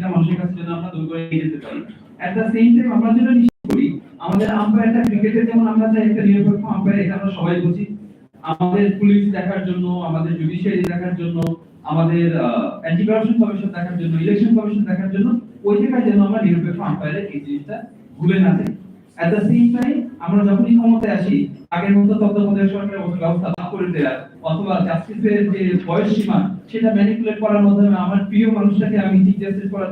সেটা মানুষের কাছে যেন আমরা দূর করে নিয়ে যেতে পারি। এট দ্য সেম টাইম আমরা যেটা নিশ্চিত করি, আমাদের আম্পায়ারটা ক্রিকেটে যেমন আমরা চাই, একটা নিরপেক্ষ আম্পায়ার এটা আমরা সবাই বুঝি। আমাদের পুলিশ দেখার জন্য, আমাদের জুডিশিয়ারি দেখার জন্য, আমাদের অ্যান্টি কারাপশন কমিশন দেখার জন্য ইলেকশন কমিশন দেখার জন্য, ওই জায়গায় যেন আমরা নিরপেক্ষ আম্পায়ারের এই জিনিসটা ভুলে না যাই। এট দ্য সেম টাইম আমরা যখনই ক্ষমতায় আসি, আগের মতো তত্ত্বাবধায়ক সরকারের ব্যবস্থা না করে দেওয়া অথবা জাস্টিসের যে বয়স সীমা, সেটা ম্যানিপুলেট করার মাধ্যমে আমার প্রিয় মানুষটাকে আমি চিফ জাস্টিস করার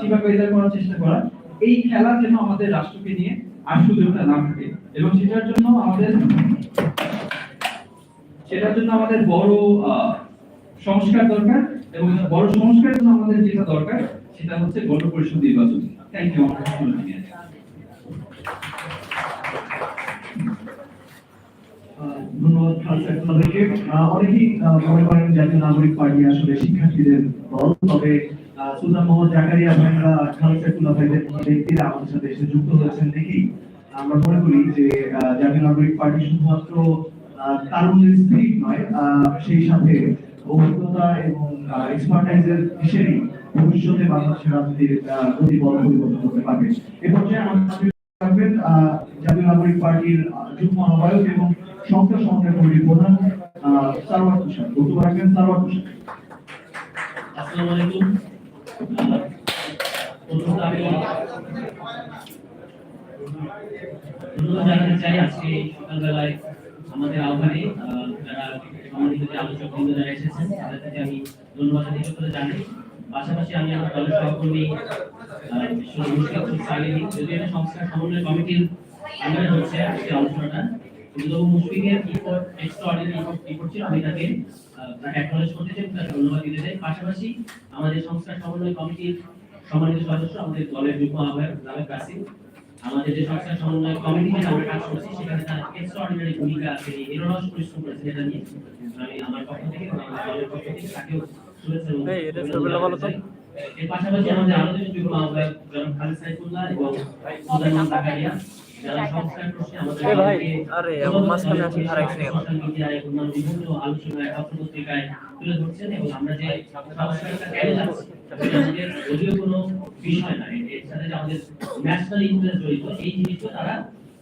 চিফা করিদার করার চেষ্টা করা, এই খেলা যেন আমাদের রাষ্ট্রকে নিয়ে আর সুযোগটা না থাকে। এবং সেটার জন্য আমাদের, সেটার জন্য আমাদের বড় সংস্কার দরকার এবং বড় সংস্কারের জন্য আমাদের যেটা দরকার, সেটা হচ্ছে গণপরিষদ নির্বাচন। থ্যাংক ইউ ধন্যবাদ খালসা আপনাদেরকে অনেকেই মনে করেন জাতীয় নাগরিক পার্টি আসলে শিক্ষার্থীদের দল। তবে সুলতান মোহাম্মদ জাকারিয়া ভাইরা খালসা কুল্লা ভাইদের ব্যক্তিরা আমাদের সাথে এসে যুক্ত হয়েছেন দেখি আমরা মনে করি যে জাতীয় নাগরিক পার্টি শুধুমাত্র তারুণ্যের স্পিরিট নয় সেই সাথে অভিজ্ঞতা এবং এক্সপার্টাইজের হিসেবেই ভবিষ্যতে বাংলাদেশের রাজনীতির গতি বল পরিবর্তন করতে পারবে। এ পর্যায়ে আমাদের জাতীয় নাগরিক পার্টির যুগ্ম আহ্বায়ক এবং সংসদ সমন্বয় কমিটির প্রধান সারওয়ার তুষার। বক্তব্য রাখবেন সারওয়ার আসসালামু আলাইকুম। আমাদের আহ্বানে যারা যে আলোচক আমি করে পাশাপাশি আমি আমার হোসেন এটা সমন্বয় কমিটির আন্ডারে হচ্ছে আজকে আলোচনাটা কিন্তু তবু মুশফিকের রিপোর্ট এক্সট্রাঅর্ডিনারি রিপোর্ট ছিল আমি তাকে অ্যাকনলেজ করতে চাই তাকে ধন্যবাদ দিতে চাই। পাশাপাশি আমাদের সংস্কার সমন্বয় কমিটির সম্মানিত সদস্য আমাদের দলের যুগ্ম আহ্বায়ক জাভেদ কাসিম আমাদের যে সংস্কার সমন্বয় কমিটি নিয়ে আমরা কাজ করছি সেখানে তার এক্সট্রাঅর্ডিনারি ভূমিকা আছে নিরলস পরিশ্রম করেছে এটা নিয়ে। আমি আমার পক্ষ থেকে এবং দলের পক্ষ থেকে তাকেও শুভেচ্ছা এবং। এর পাশাপাশি আমাদের আলোচিত যুগ্ম আহ্বায়ক জনাব খালেদ সাইফুল্লাহ এবং সুদান জাকারিয়া এ ভাই, আরে, আমার মাঝখানে আসি হারাইছে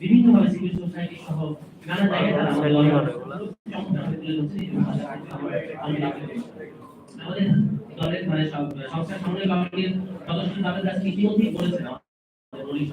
বিভিন্নভাবে সিভিল সোসাইটি সহ নানা জায়গায় আমাদের দলের মানে সব সংস্কার সমন্বয় কমিটির সদস্য তাদের কাছে ইতিমধ্যেই বলেছেন আমাদের মৌলিক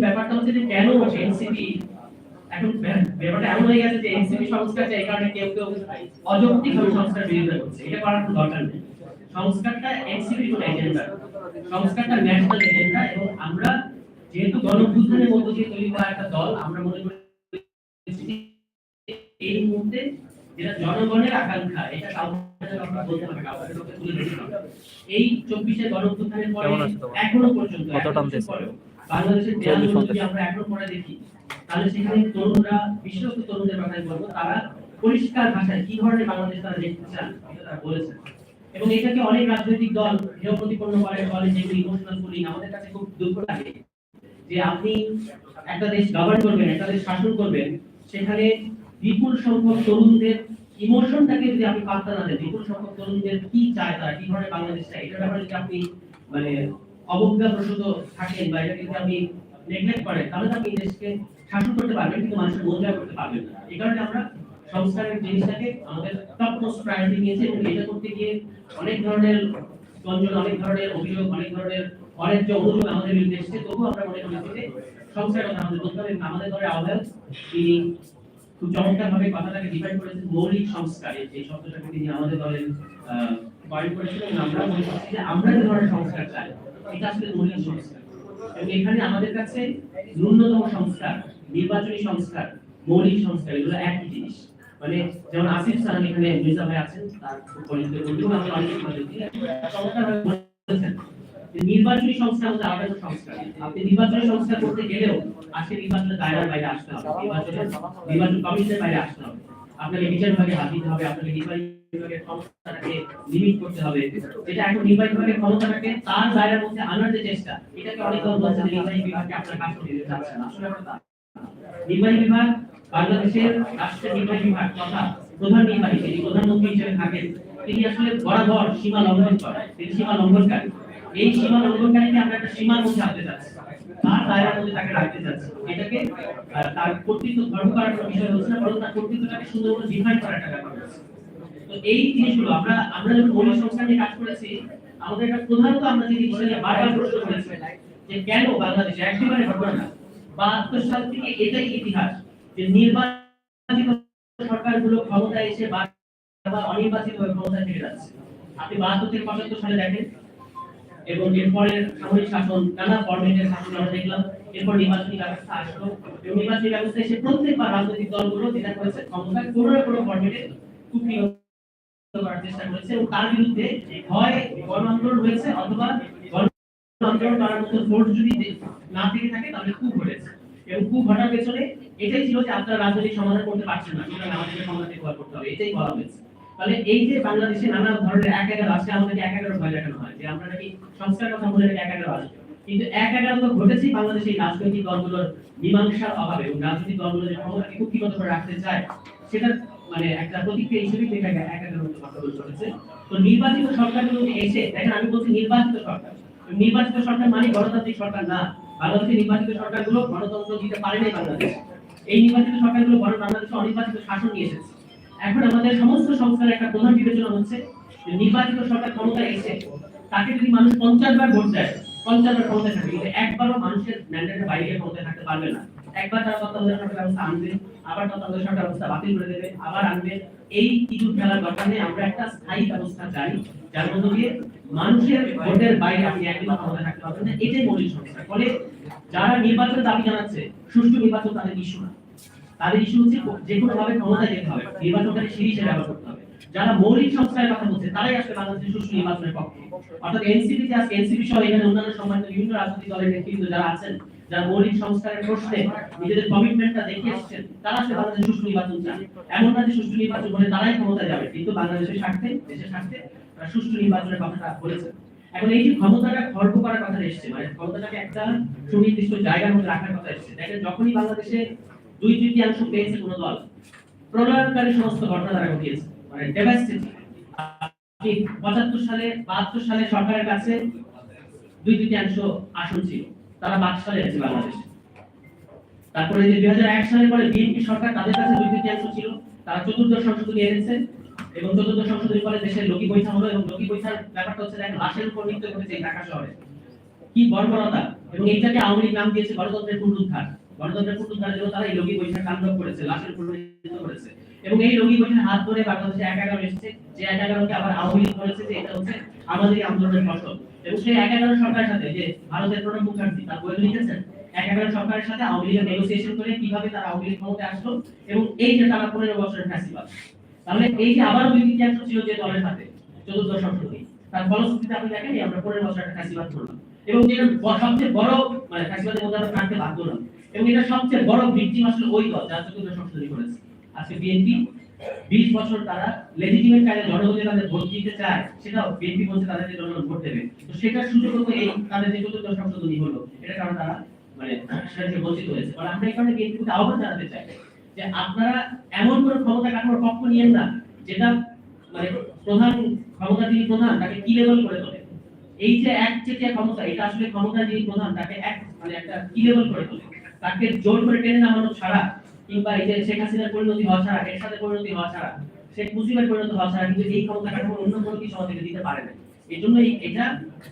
ব্যাপারটা হচ্ছে যে কেন এনসিপি এখন ব্যাপারটা এমন হয়ে গেছে যে এনসিপি সংস্কার চাই কারণে কেউ কেউ অযৌক্তিক সংস্কার বিরোধিতা করছে। এটা করার দরকার নেই। সংস্কারটা কোনো এজেন্ডা সংস্কারটা ন্যাশনাল এজেন্ডা এবং আমরা যেহেতু গণঅভ্যুত্থানের মধ্য দিয়ে তৈরি করা একটা দল আমরা মনে করি এই মুহূর্তে যেটা জনগণের আকাঙ্ক্ষা এটা। এই চব্বিশে গণঅভ্যুত্থানের পরে? এখনও পর্যন্ত বাংলাদেশের আমরা এখনও পরে দেখি তাহলে সেখানে তরুণরা বিশেষত তরুণদের কথাই বলব তারা পরিষ্কার ভাষায় কি ধরনের বাংলাদেশ তারা দেখতে চান এটা তারা বলেছেন। এবং এটাকে অনেক রাজনৈতিক দল হেয় প্রতিপন্ন করে বলে যে ইমোশনাল পুলিং আমাদের কাছে খুব দুঃখ লাগে যে আপনি একটা দেশ গভর্ন করবেন, একটা দেশ শাসন করবেন, সেখানে বিপুল সংখ্যক তরুণদের ইমোশনটাকে যদি আপনি পাত্তা না দেন, বিপুল সংখ্যক তরুণদের কি চায় তারা, কি ধরনের বাংলাদেশ চায়, এটার ব্যাপারে যদি আপনি মানে অবজ্ঞা প্রসূত থাকেন বা এটাকে যদি আপনি নেগলেক্ট করেন, তাহলে আপনি দেশকে শাসন করতে পারবেন, কিন্তু মানুষের মন করতে পারবেন না। এই কারণে আমরা সংস্কারের জিনিসটাকে আমাদের টপ মোস্ট প্রায়োরিটি নিয়েছি এবং এটা করতে গিয়ে অনেক ধরনের গঞ্জন অনেক ধরনের অভিযোগ, অনেক ধরনের অনেক যে অভিযোগ আমাদের বিরুদ্ধে এসেছে। তবুও আমরা মনে করি যে সংস্কারের কথা আমাদের বলতে হবে। আমাদের দলের আহ্বায়ক, তিনি খুব চমৎকার ভাবে কথাটাকে ডিফাইন করেছেন, মৌলিক সংস্কার এই যে শব্দটাকে তিনি আমাদের দলের পয়েন্ট করেছিলেন আমরা মনে করছি যে আমরা যে ধরনের সংস্কার চাই, এটা আসলে মৌলিক সংস্কার। এবং এখানে আমাদের কাছে ন্যূনতম সংস্কার, নির্বাচনী সংস্কার, মৌলিক সংস্কার, এগুলো একই জিনিস। মানে যেমন আসিফ সালাম এখানে মির্জা আছেন, তার পরিচিত বন্ধু আমি অনেক নির্বাচনী সংস্কার হচ্ছে আলাদা সংস্কার। আপনি নির্বাচনী সংস্কার করতে গেলেও আজকে নির্বাচনের দায়রার বাইরে আসতে হবে। নির্বাচনের নির্বাচন কমিশনের বাইরে আসতে হবে। আপনাকে বিচার বিভাগে হাত দিতে হবে, আপনাকে নির্বাহী বিভাগের ক্ষমতাটাকে লিমিট করতে হবে। যেটা এখন নির্বাহী বিভাগের ক্ষমতাটাকে তার দায়রার মধ্যে আনার যে চেষ্টা, এটাকে অনেক বলছে নির্বাহী বিভাগকে আপনার কাজ করে দিতে চাচ্ছেন না। আসলে। নির্বাহী বিভাগ বাংলাদেশের রাষ্ট্রের নির্বাহী বিভাগ তথা প্রধান নির্বাহী যিনি প্রধানমন্ত্রী হিসেবে থাকেন, তিনি আসলে বরাবর সীমা লঙ্ঘন করেন, তিনি সীমা লঙ্ঘনকারী। এই সীমা লঙ্ঘনকারীকে আমরা একটা সীমার মধ্যে আনতে চাচ্ছি। তার দায়রার মধ্যে তাকে রাখতে চাচ্ছি। এটাকে তার কর্তৃত্ব ধর্ম করার বিষয় হচ্ছে না, বরং তার কর্তৃত্বটাকে সুন্দর করে ডিফাইন করার একটা ব্যাপার তো এই জিনিসগুলো আমরা আমরা যখন মৌলিক সংস্কার নিয়ে কাজ করেছি, আমাদের একটা প্রধানত আমরা যে জিনিসটা নিয়ে বারবার প্রশ্ন করেছি, যে কেন বাংলাদেশে একেবারে ঘটনা বাহাত্তর সাল থেকে এটাই ইতিহাস? যে নির্বাচিত সরকারগুলো ক্ষমতায় এসে বারবার অনির্বাচিত হয়ে ক্ষমতায় থেকে যাচ্ছে। আপনি বাহাত্তর থেকে পঁচাত্তর সালে দেখেন, এবং এরপরে সামরিক শাসন, নানা ফরম্যাটের শাসন আমরা দেখলাম। এরপর নির্বাচনী ব্যবস্থা আসলো, এবং নির্বাচনী ব্যবস্থা এসে প্রত্যেকবার রাজনৈতিক দলগুলো যেটা করেছে, ক্ষমতায় কোনো না কোনো ফরম্যাটে কুপিয়ে করার চেষ্টা করেছে, এবং তার বিরুদ্ধে হয় গণ আন্দোলন হয়েছে, অথবা গণ আন্দোলন করার মতো ফোর্স যদি না থেকে থাকে, তাহলে খুব ঘটেছে এবং ঘটার পেছনে এটাই ছিল যে আপনারা রাজনৈতিক সমাধান করতে পারছেন না, সুতরাং আমাদেরকে ভয় করতে হবে, এটাই বলা হয়েছে। তাহলে এই যে বাংলাদেশে নানা ধরনের এক এগারো আমাদেরকে এক এগারো ভয় দেখানো হয়, যে আমরা নাকি সংস্কার কথা বলে এক এগারো আসবে। কিন্তু এক এগারো তো বাংলাদেশে রাজনৈতিক দলগুলোর মীমাংসার অভাবে এবং রাজনৈতিক দলগুলো যে ক্ষমতাকে করে রাখতে চায় সেটা মানে একটা প্রতিক্রিয়া হিসেবে দেখা এক এগারো তো নির্বাচিত সরকারগুলো এসে, দেখেন আমি বলছি নির্বাচিত সরকার নির্বাচিত সরকার মানে গণতান্ত্রিক সরকার না। বাংলাদেশের নির্বাচিত সরকারগুলো গণতন্ত্র দিতে পারে নাই বাংলাদেশ। এই নির্বাচিত সরকারগুলো বড় বাংলাদেশে অনির্বাচিত শাসন নিয়ে এসেছে। এখন আমাদের সমস্ত সংস্কার একটা প্রধান বিবেচনা হচ্ছে যে নির্বাচিত সরকার ক্ষমতায় এসে তাকে যদি মানুষ পঞ্চাশ বার ভোট দেয়, পঞ্চাশ বার ক্ষমতায় থাকে কিন্তু একবারও মানুষের ম্যান্ডেটের বাইরে ক্ষমতায় থাকতে পারবে না। একবার তারা তত্ত্বাবধায়ক ব্যবস্থা আনবে, আবার তত্ত্বাবধায়ক ব্যবস্থা বাতিল করে দেবে, আবার আনবে। এই কিছু খেলার দরকার আমরা একটা স্থায়ী ব্যবস্থা চাই, যার মধ্য দিয়ে মানুষের ভোটের বাইরে আপনি একদিন ক্ষমতায় থাকতে পারবেন না, এটাই মৌলিক সমস্যা। ফলে যারা নির্বাচনের দাবি জানাচ্ছে, সুষ্ঠু নির্বাচন তাদের ইস্যু না। তাদের ইস্যু হচ্ছে যে কোনো ভাবে ক্ষমতায় যেতে হবে নির্বাচনকারী সিঁড়ি হিসেবে ব্যবহার করতে হবে। যারা মৌলিক সংস্কারের কথা বলছে, তারাই আসলে বাংলাদেশের সুষ্ঠু নির্বাচনের পক্ষে। অর্থাৎ এনসিপি যে আজকে এনসিপি সহ এখানে অন্যান্য সম্মানিত বিভিন্ন রাজনৈতিক দলের নেতৃত্ব যারা আছেন যারা মৌলিক সংস্কারের প্রশ্নে নিজেদের কমিটমেন্টটা দেখিয়ে এসেছেন, তারা আসলে বাংলাদেশের সুষ্ঠু নির্বাচন চান। এমন না যে সুষ্ঠু নির্বাচন হলে তারাই ক্ষমতায় যাবে, কিন্তু বাংলাদেশের স্বার্থে, দেশের স্বার্থে তারা সুষ্ঠু নির্বাচনের কথাটা বলেছেন। এখন এই যে ক্ষমতাটা খর্ব করার কথা এসেছে মানে ক্ষমতাটাকে একটা সুনির্দিষ্ট জায়গার মধ্যে রাখার কথা এসেছে। দেখেন, যখনই বাংলাদেশে দুই তৃতীয়াংশ পেয়েছে কোনো দল, প্রলয়নকারী সমস্ত ঘটনা তারা ঘটিয়েছে মানে ডেভাস্টেটিং পঁচাত্তর সালে, বাহাত্তর সালে সরকারের কাছে দুই তৃতীয়াংশ আসন ছিল। তারা বাকশালে আছে বাংলাদেশে। তারপরে যে দুই হাজার এক সালের পরে বিএনপি সরকার তাদের কাছে দুই তৃতীয়াংশ ছিল। তারা চতুর্দশ সংশোধনী এনেছে এবং চতুর্দশ সংশোধনীর ফলে দেশের লোকি পয়সা হলো এবং লোকি পয়সার ব্যাপারটা হচ্ছে দেখেন লাশের উপর নৃত্য করেছে ঢাকা শহরে। কি বর্বরতা! এবং এইটাকে আওয়ামী লীগ নাম দিয়েছে গণতন্ত্রের পুনরুদ্ধার। গণতন্ত্রের পুনরুদ্ধারের জন্য তারা এই লোকি পয়সা তাণ্ডব করেছে, লাশের উপর নৃত্য করেছে। এবং এই লোকি পয়সার হাত ধরে বাংলাদেশে এক এগারো এসেছে। যে এক এগারোকে আবার আওয়ামী লীগ বলেছে যে এটা হচ্ছে আমাদের আন্দোলনের ফসল। এবং সেই এক এগারো সরকারের সাথে, যে ভারতের প্রণব মুখার্জি তার বই লিখেছেন, এক এগারো সরকারের সাথে আওয়ামী লীগের নেগোসিয়েশন করে কীভাবে তারা আওয়ামী লীগ ক্ষমতায় আসলো, এবং এই যে তারা পনেরো বছরের ফ্যাসিবাদ, তাহলে এই যে আবারও তৃতীয়াংশ ছিল যে দলের হাতে চতুর্দশ সংশোধনী তার ফলশ্রুতিতে আপনি দেখেন আমরা পনেরো বছর একটা ফ্যাসিবাদ করলাম। এবং যেটা সবচেয়ে বড় মানে ফ্যাসিবাদের মধ্যে আমরা কাটতে বাধ্য হলাম এবং এটা সবচেয়ে বড় ভিকটিম আসলে ওই দল, যারা চতুর্দশ সংশোধনী করেছে। আজকে বিএনপি বিশ বছর তারা লেজিটিমেট কাজে জনগণ যে তাদের ভোট দিতে চায়, সেটাও বিএনপি বলছে তাদেরকে জনগণ ভোট দেবে। তো সেটার সুযোগ হতো এই তাদের যে চতুর্দশ সংশোধনী হলো, এটা কারণে তারা মানে সেটা থেকে বঞ্চিত হয়েছে। ফলে আমরা এই কারণে বিএনপিকে আহ্বান জানাতে চাই যে আপনারা এমন কোনো ক্ষমতা কাঠামোর পক্ষ নিয়েন না, যেটা মানে প্রধান ক্ষমতা যিনি প্রধান, তাকে কি লেভেল করে তোলে? এই যে এক চেটিয়া ক্ষমতা, এটা আসলে ক্ষমতা যিনি প্রধান, তাকে এক মানে একটা কি লেভেল করে তোলে? তাকে জোর করে টেনে নামানো ছাড়া কিংবা এই যে শেখ হাসিনার পরিণতি হওয়া ছাড়া এর সাথে পরিণতি হওয়া ছাড়া, শেখ মুজিবের পরিণত হওয়া ছাড়া কিন্তু এই ক্ষমতা কাঠামো অন্য কোনো কিছু আমাদেরকে দিতে পারে না। এই জন্য এটা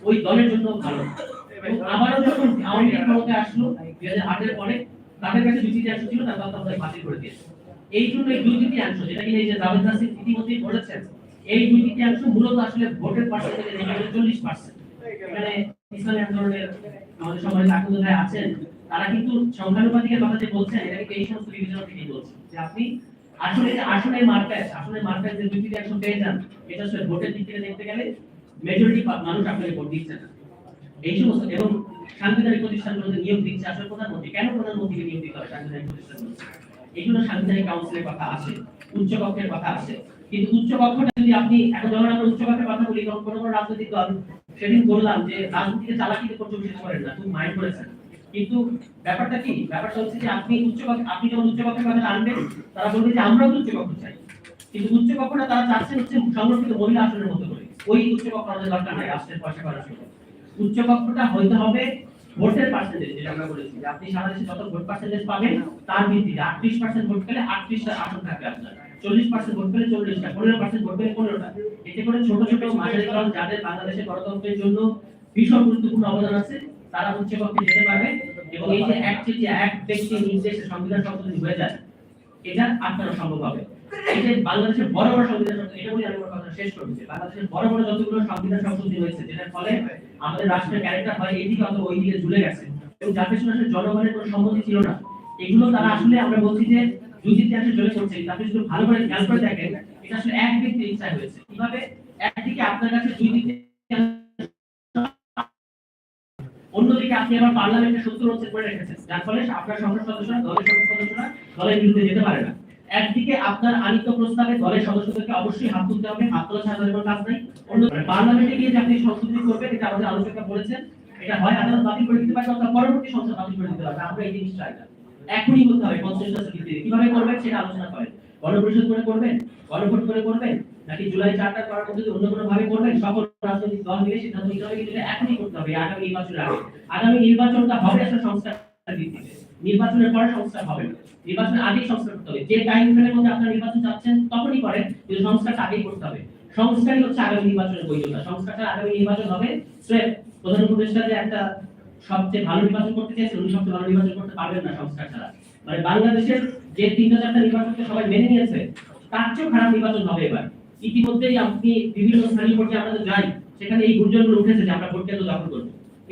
ওই দলের জন্য ভালো। আবারও যখন আওয়ামী লীগ ক্ষমতায় আসলো দুই হাজার আটের পরে তাদের কাছে দুই তৃতীয়াংশ ছিল, তার তত্ত্বাবধায়ক বাতিল করে দিয়েছে। এই জন্য এই দুই তৃতীয়াংশ যেটা কিনা এই যে জাভেদ নাসির ইতিমধ্যেই বলেছেন, এই দুই তৃতীয়াংশ মূলত আসলে ভোটের পার্সেন্টেজে নেমে চল্লিশ পার্সেন্ট এখানে ইসলামী আন্দোলনের আমাদের সমাজে ভাই আছেন তারা কিন্তু সংখ্যানুপাতিকের কথা যে বলছেন, এটা কিন্তু এই সমস্ত বিবেচনা থেকেই বলছে যে আপনি আসলে যে আসনের মার্কাস আসনের মার্কাস যে দুই তৃতীয়াংশ পেয়ে যান, এটা আসলে ভোটের দিক থেকে দেখতে গেলে মেজরিটি মানুষ আপনাকে ভোট দিচ্ছে না। এই সমস্ত, এবং সাংবিধানিক প্রতিষ্ঠানগুলোতে নিয়োগ দিচ্ছে আসলে প্রধানমন্ত্রী। কেন প্রধানমন্ত্রীকে নিয়োগ দিতে হবে সাংবিধানিক প্রতিষ্ঠানগুলোতে? এগুলো সাংবিধানিক কাউন্সিলের কথা আছে উচ্চ কক্ষের কথা আছে। কিন্তু উচ্চ কক্ষটা যদি আপনি, এখন যখন আমরা উচ্চ কক্ষের কথা বলি কোনো কোনো রাজনৈতিক দল, সেদিন বললাম যে রাজনীতিতে চালাকিতে বিশ্বাস করেন না তুমি মাইন্ড করেছেন। কিন্তু ব্যাপারটা কি? ব্যাপারটা হচ্ছে যে আপনি উচ্চ আপনি যখন উচ্চ কক্ষের কথা আনবেন তারা বলবে যে আমরাও উচ্চ কক্ষ চাই। কিন্তু উচ্চ কক্ষটা তারা চাচ্ছেন হচ্ছে সংরক্ষিত মহিলা আসনের মতো করে। ওই উচ্চ কক্ষ আমাদের দরকার নাই রাষ্ট্রের পয়সা করার জন্য। উচ্চ কক্ষটা হইতে হবে ভোটের পার্সেন্টেজ যেটা আমরা বলেছি। যে আপনি সারা যত ভোট পার্সেন্টেজ পাবেন, তার ভিত্তিতে আটত্রিশ পার্সেন্ট ভোট পেলে আটত্রিশটা আসন থাকবে আপনার। চল্লিশ পার্সেন্ট ভোট পেলে চল্লিশটা, পনেরো পার্সেন্ট ভোট পেলে পনেরোটা। এতে করে ছোট ছোট মাঝারি দল যাদের বাংলাদেশের গণতন্ত্রের জন্য ভীষণ গুরুত্বপূর্ণ অবদান আছে তারা উচ্চ কক্ষে যেতে পারবে এবং এই যে এক চেটিয়া এক ব্যক্তি নির্দেশে সংবিধান সংশোধনী হয়ে যায়, এটা আপনারা সম্ভব হবে। যে বাংলাদেশের বড় বড় সংবিধান সংশোধনী এটা বলে আমি কথা শেষ করছি বাংলাদেশের বড় বড় যতগুলো সংবিধান সংশোধনী হয়েছে, যেটার ফলে আমাদের রাষ্ট্রের ক্যারেক্টার হয় এইদিকে অথবা ওইদিকে ঝুলে গেছে। এবং যার পেছনে আসলে জনগণের কোনো সম্মতি ছিল না। এগুলো তারা আসলে আমরা বলছি যে দুই ইতিহাসে ঝুলে পড়ছে। আপনি যদি ভালো করে খেয়াল করে দেখেন, এটা আসলে এক ব্যক্তির ইচ্ছায় হয়েছে। কীভাবে একদিকে আপনার কাছে দুই দিকে আপনি আবার পার্লামেন্টে সত্তর অনুচ্ছেদ করে রেখেছেন যার ফলে আপনার সংসদ সদস্যরা দলের সংসদ সদস্যরা দলের বিরুদ্ধে যেতে পারে না। একদিকে আপনার আনিত প্রস্তাবে দলের সদস্যদেরকে অবশ্যই হাত তুলতে হবে, হাত তোলা ছাড়া দলের কাজ নাই। অন্য পার্লামেন্টে গিয়ে যে আপনি সংশোধনী করবেন, এটা আমাদের আলোচকরা বলেছেন, এটা হয়, আদালত বাতিল করে দিতে পারে, অথবা পরবর্তী সংসদ বাতিল করে দিতে পারবে আমরা এই জিনিসটা চাই না। এখনই করতে হবে কনসেনসাস ভিত্তিতে কীভাবে করবেন সেটা আলোচনা করেন। গণপরিষদ করে করবেন? গণভোট করে করবেন? নাকি জুলাই চারটা করার মধ্যে অন্য কোনো ভাবে করবেন, সকল রাজনৈতিক দল মিলে সিদ্ধান্ত নিতে হবে, কিন্তু এখনই করতে হবে আগামী নির্বাচনের আগে। আগামী নির্বাচনটা হবে একটা সংস্কার ভিত্তিতে। নির্বাচনের পরে সংস্কার হবে নির্বাচনের আগে সংস্কার করতে হবে। যে টাইম ফ্রেমের মধ্যে আপনারা নির্বাচন চাচ্ছেন, তখনই করেন, কিন্তু সংস্কারটা আগেই করতে হবে। সংস্কারই হচ্ছে আগামী নির্বাচনের বৈধতা। সংস্কারটা আগামী নির্বাচন হবে, স্রেফ প্রধান উপদেষ্টা যে একটা সবচেয়ে ভালো নির্বাচন করতে চেয়েছেন উনি সবচেয়ে ভালো নির্বাচন করতে পারবেন না সংস্কার ছাড়া। মানে বাংলাদেশের যে তিনটা চারটা নির্বাচনকে সবাই মেনে নিয়েছে, তার চেয়েও খারাপ নির্বাচন হবে এবার। ইতিমধ্যেই আপনি বিভিন্ন স্থানীয় পর্যায়ে আমরা যাই সেখানে এই গুঞ্জনগুলো উঠেছে যে আমরা ভোট কেন্দ্র দখল করব।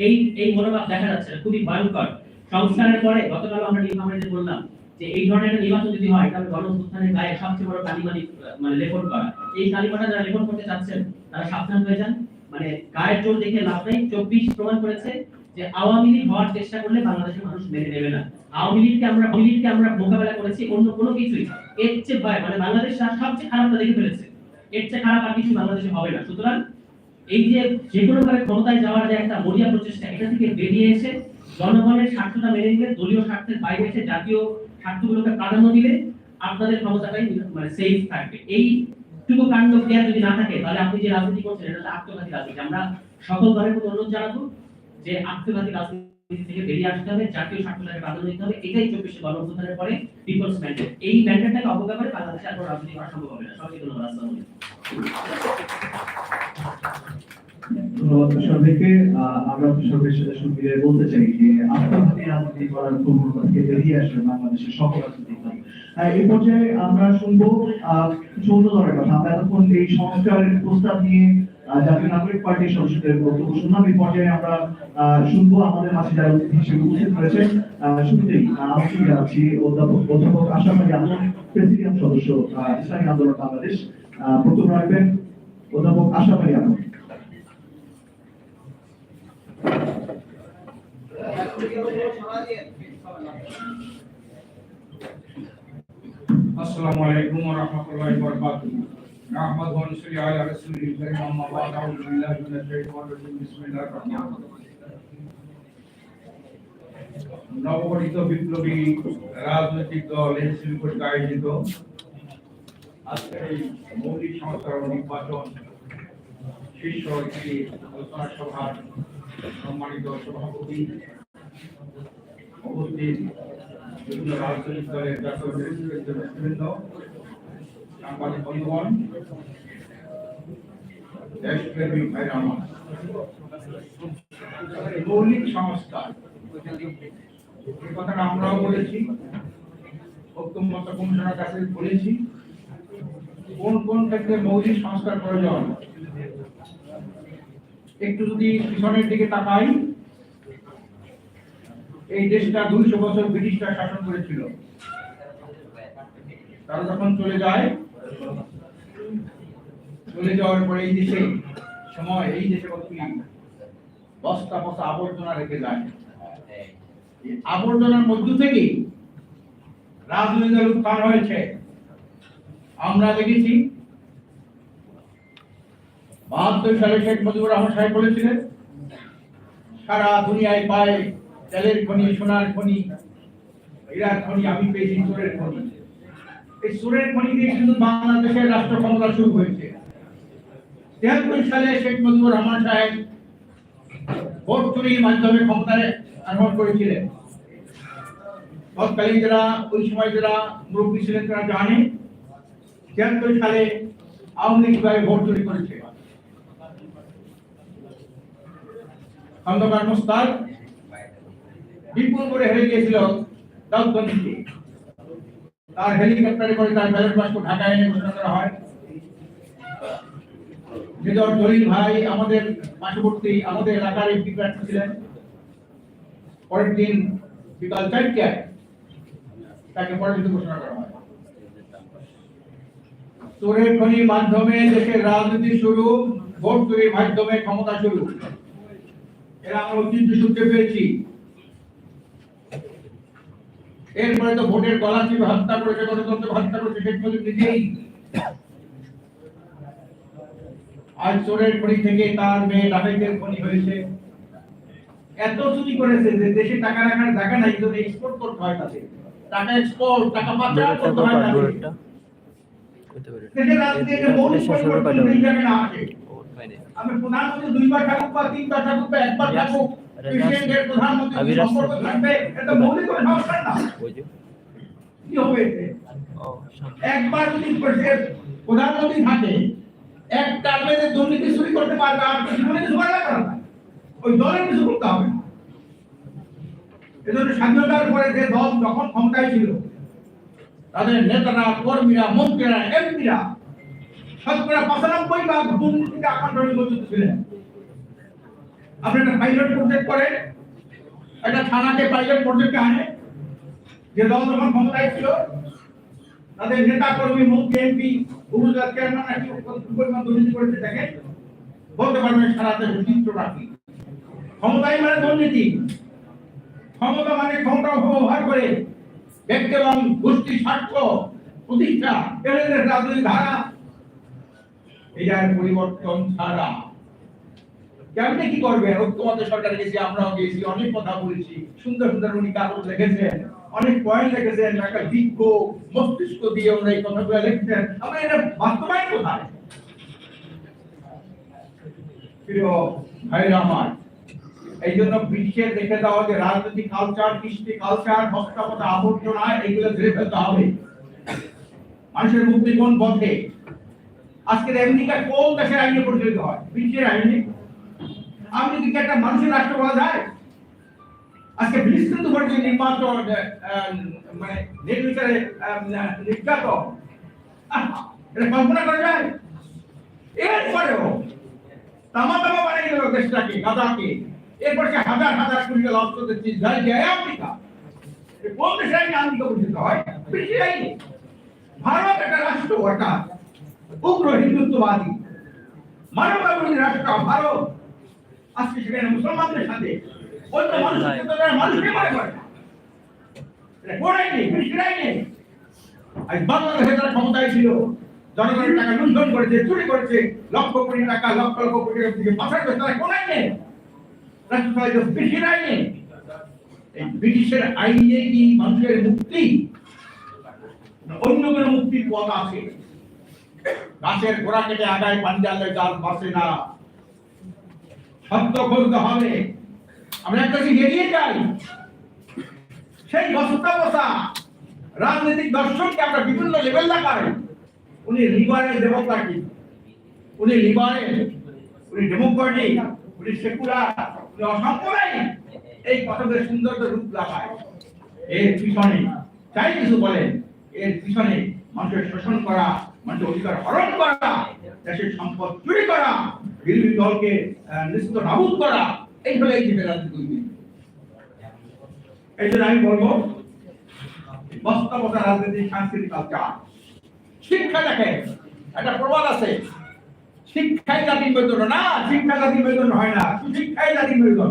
এই এই মনোভাব দেখা যাচ্ছে খুবই ভয়ঙ্কর। সংস্কারের পরে গতকাল আমরা নীলফামারীতে বললাম যে এই ধরনের একটা নির্বাচন যদি হয়, তাহলে গণঅভ্যুত্থানের গায়ে সবচেয়ে বড় কালিমানি মানে লেখন করা। এই কালিমাটা যারা লেখন করতে চাচ্ছেন, তারা সাবধান হয়ে যান। মানে গায়ের জোর দেখে লাভ নেই। চব্বিশ প্রমাণ করেছে যে আওয়ামী লীগ হওয়ার চেষ্টা করলে বাংলাদেশের মানুষ মেনে নেবে না। আওয়ামী লীগকে আমরা, আওয়ামী আমরা মোকাবেলা করেছি অন্য কোনো কিছুই। এর চেয়ে ভয় মানে বাংলাদেশ সবচেয়ে খারাপটা দেখে ফেলেছে। এর চেয়ে খারাপ আর কিছু বাংলাদেশে হবে না। সুতরাং এই যে যে কোনো ভাবে ক্ষমতায় যাওয়ার যে একটা মরিয়া প্রচেষ্টা, এটা থেকে বেরিয়ে এসে জনগণের স্বার্থটা মেনে নিলে দলীয় স্বার্থের বাইরে এসে জাতীয় স্বার্থগুলোকে প্রাধান্য দিলে আপনাদের ক্ষমতাটাই মানে সেফ থাকবে। এই টুকু কাণ্ড ক্রিয়া যদি না থাকে, তাহলে আপনি যে রাজনীতি করছেন, এটা হচ্ছে আত্মঘাতী রাজনীতি। আমরা সকল প্রতি অনুরোধ জানাব যে আত্মঘাতী রাজনীতি থেকে বেরিয়ে আসতে হবে, জাতীয় প্রাধান্য দিতে হবে, এটাই পরে পিপলস ম্যান্ডেট এই ম্যান্ডেটটাকে অবজ্ঞা করে আর করা সম্ভব হবে না। আমরা সবাই সাথে বলতে চাই যে পর্যায়ে আমরা শুনব অন্য ধরনের কথা। আমরা এতক্ষণ এই সংস্কারের প্রস্তাব নিয়ে জাতীয় নাগরিক পার্টির সদস্যদের বক্তব্য শুনলাম। এই পর্যায়ে আমরা শুনব আমাদের মাঝে যারা অতিথি হিসেবে উপস্থিত রয়েছে শুরুতেই আমাকে জানাচ্ছি অধ্যাপক অধ্যাপক আশা মারি আন্দোলন প্রেসিডিয়াম সদস্য ইসলামী আন্দোলন বাংলাদেশ। বক্তব্য রাখবেন অধ্যাপক আশা মারি আন্দোলন আসসালামু আলাইকুম ওয়া রাহমাতুল্লাহি ওয়া বারাকাতুহু। نحمد ونصلي على رسوله الكريم أما بعد أعوذ بالله من الشيطان الرجيم بسم الله الرحمن الرحيم. নবগঠিত বিপ্লবী রাজনৈতিক দল এনসিপি কর্তৃক আয়োজিত আজকের এই মৌলিক সংস্কার ও নির্বাচন শীর্ষ একটি আলোচনা সভার সম্মানিত সভাপতি উপস্থিত বিভিন্ন রাজনৈতিক দলের জাতীয় নেতৃবৃন্দ সাংবাদিক বন্ধুগণ, দেশপ্রেমিক ভাইরা আমার মৌলিক সংস্কার কথাটা আমরাও বলেছি কমিশনের কাছে বলেছি, কোন কোন ক্ষেত্রে মৌলিক সংস্কার প্রয়োজন? একটু যদি পিছনের দিকে তাকাই, এই দেশটা দুইশো বছর ব্রিটিশরা শাসন করেছিল। তারা যখন চলে যায় চলে যাওয়ার পরে এই দেশে, সময়, এই দেশে বস্তা বস্তা আবর্জনা রেখে যায়। আবর্জনার মধ্য থেকে রাজনীতির উত্থান হয়েছে। আমরা দেখেছি, বাহাত্তর সালে শেখ মুজিবুর রহমান সাহেব বলেছিলেন, সারা দুনিয়ায় পায় তেলের খনি, সোনার খনি, হীরার খনি, আমি পেয়েছি সুরের খনি। এই সুরের খনি দিয়ে কিন্তু বাংলাদেশের রাষ্ট্র ক্ষমতা শুরু হয়েছে। তিয়াত্তর সালে শেখ মুজিবুর রহমান সাহেব ভোট চুরির মাধ্যমে ক্ষমতায় আরোহণ করেছিলেন। তৎকালীন যারা, ওই সময় যারা মুরব্বী ছিলেন তারা জানে, তিয়াত্তর সালে আওয়ামী লীগ কীভাবে ভোট চুরি করেছে। খন্দকার মুস্তাক বিপুল করে হেরে গিয়েছিল দাউদগঞ্জে তার হেলিকপ্টারে করে তার ব্যালট বাক্স ঢাকায় এনে ঘোষণা করা হয়। মেজর জলিল ভাই আমাদের পার্শ্ববর্তী আমাদের এলাকার এমপি প্রার্থী ছিলেন। পরের দিন বিকাল চারটায় তাকে পরাজিত ঘোষণা করা হয়। চোরের খনির মাধ্যমে দেশের রাজনীতি শুরু, ভোট চুরির মাধ্যমে ক্ষমতা শুরু। এরা আমরা ঐতিহ্য শুনতে পেয়েছি। এরপরে তো ভোটের গলা চিপে হত্যা করেছে গণতন্ত্র হত্যা করেছে শেখ মুজিব নিজেই আজ চোরের খনি থেকে তার মেয়ে ডাকাইতের খনি হয়েছে। এত চুরি করেছে যে দেশে টাকা রাখার জায়গা নাই তো এক্সপোর্ট করতে হয় তাদের টাকা এক্সপোর্ট টাকা পাচার করতে হয় তাদের পারে দেশের রাজনীতিতে মৌলিক পরিবর্তন এই জায়গায় না আমি প্রধানমন্ত্রী দুইবার থাকুক বা তিনবার থাকুক বা একবার থাকুক প্রেসিডেন্টের প্রধানমন্ত্রী আবির আসছে। সম্পর্ক থাকবে এটা মৌলিক কোনো সংস্কার না। ওই যে কি হবে এতে? ও সামনে। একবার যদি প্রধানমন্ত্রী থাকে এক টার্মে দুর্নীতি চুরি করতে পারবে আর জীবনে কিছু করা যাবে না ওই দলের কিছু করতে হবে। এজন্য স্বাধীনতার পরে যে দল যখন ক্ষমতায় ছিল তাদের নেতারা কর্মীরা মন্ত্রীরা এমপিরা শতকরা পঁচানব্বই ভাগ দুর্নীতিতে নিয়োজিত ছিলেন। আপনি একটা পাইলট প্রজেক্ট করেন, একটা থানাকে পাইলট প্রজেক্টে আনে, যে দল যখন ক্ষমতায় ছিল, তাদের নেতা কর্মী মন্ত্রী এমপি উপজেলা চেয়ারম্যান নাকি পরিমাণ দুর্নীতি করেছে, দেখেন, বলতে পারবেন সারা দেশের চিত্র রাখি ক্ষমতাই মানে দুর্নীতি। ক্ষমতা মানে ক্ষমতা অপব্যবহার করে ব্যক্তি এবং গোষ্ঠী স্বার্থ, প্রতিষ্ঠা এদের রাজনৈতিক ধারা, এটার পরিবর্তন ছাড়া কেমনে কি করবে? সরকারে গেছি, আমরাও গেছি, অনেক কথা বলেছি, সুন্দর সুন্দর উনি কাগজ লিখেছেন, অনেক পয়েন্ট লিখেছেন, একটা মস্তিষ্ক দিয়ে এই কথাগুলো লিখছেন। আমরা এটা বাস্তবায়ন কোথায়? এই জন্য বিশ্বের দেখে দেওয়া যে রাজনৈতিক কালচার কৃষ্টি কালচার হস্তপথ আবর্জনা এগুলো ধরে ফেলতে হবে। মানুষের মুক্তি কোন পথে আজকের আমেরিকা কোন দেশের আইনে পরিচালিত হয়? বিশ্বের আইনে আমেরিকা একটা মানুষের রাষ্ট্র বলা যায়? আজকে উপর যে নির্বাচন মানে নির্বিচারে এটা কল্পনা করা যায়? এরপরেও তামা তামা বানিয়ে গেল দেশটাকে গাদাকে এরপর সে হাজার হাজার কোটি টাকা অস্ত্র দিচ্ছে যায় যায় আমেরিকা কোন দেশের আইনে আমেরিকা পরিচিত হয়? বিশ্বের ভারত একটা রাষ্ট্র একটা উগ্র হিন্দুত্ববাদী। মানবতাবাদী রাষ্ট্র, ভারত। আজকে সেখানে মুসলমানদের সাথে। অন্য মানুষের মানুষকে মনে করে। না। এটা কোন আইনে বিশ্বের আইনে আজ বাংলাদেশে তারা ক্ষমতায় ছিল জনগণের টাকা লুণ্ঠন করেছে চুরি করেছে লক্ষ কোটি টাকা লক্ষ লক্ষ কোটি টাকা থেকে পাচার করেছে তারা কোন আইনে ব্রিটিশের আইনে এই ব্রিটিশের আইনে কি মানুষের মুক্তি? অন্য কোনো মুক্তির পথ আছে। গাছের গোড়া কেটে আগায় পাঞ্জালে জাল বাসে না। সত্য হবে। আমরা একটা এড়িয়ে যাই। সেই বস্তা বসা রাজনৈতিক দর্শনকে আমরা বিভিন্ন লেভেল লাগাই উনি লিবারেল ডেমোক্রেটিক উনি লিবারেল উনি ডেমোক্রেটিক উনি সেকুলার উনি অসাম্প্রদায়িক এই কথাদের সুন্দর রূপ লাগায় এর পিছনে চাই কিছু বলেন। এর পিছনে মানুষের শোষণ করা, মানুষের অধিকার হরণ করা, দেশের সম্পদ চুরি করা বিরোধী দলকে নিশ্চিত নাবুদ করা, এই এই যে রাজনীতি এই জন্য আমি বলব, বাস্তবতা রাজনীতি সাংস্কৃতিক কালচার শিক্ষা দেখে একটা প্রবাদ আছে শিক্ষাই জাতির বেতন না শিক্ষা জাতির বেতন হয় না শিক্ষাই জাতির মেরুদণ্ড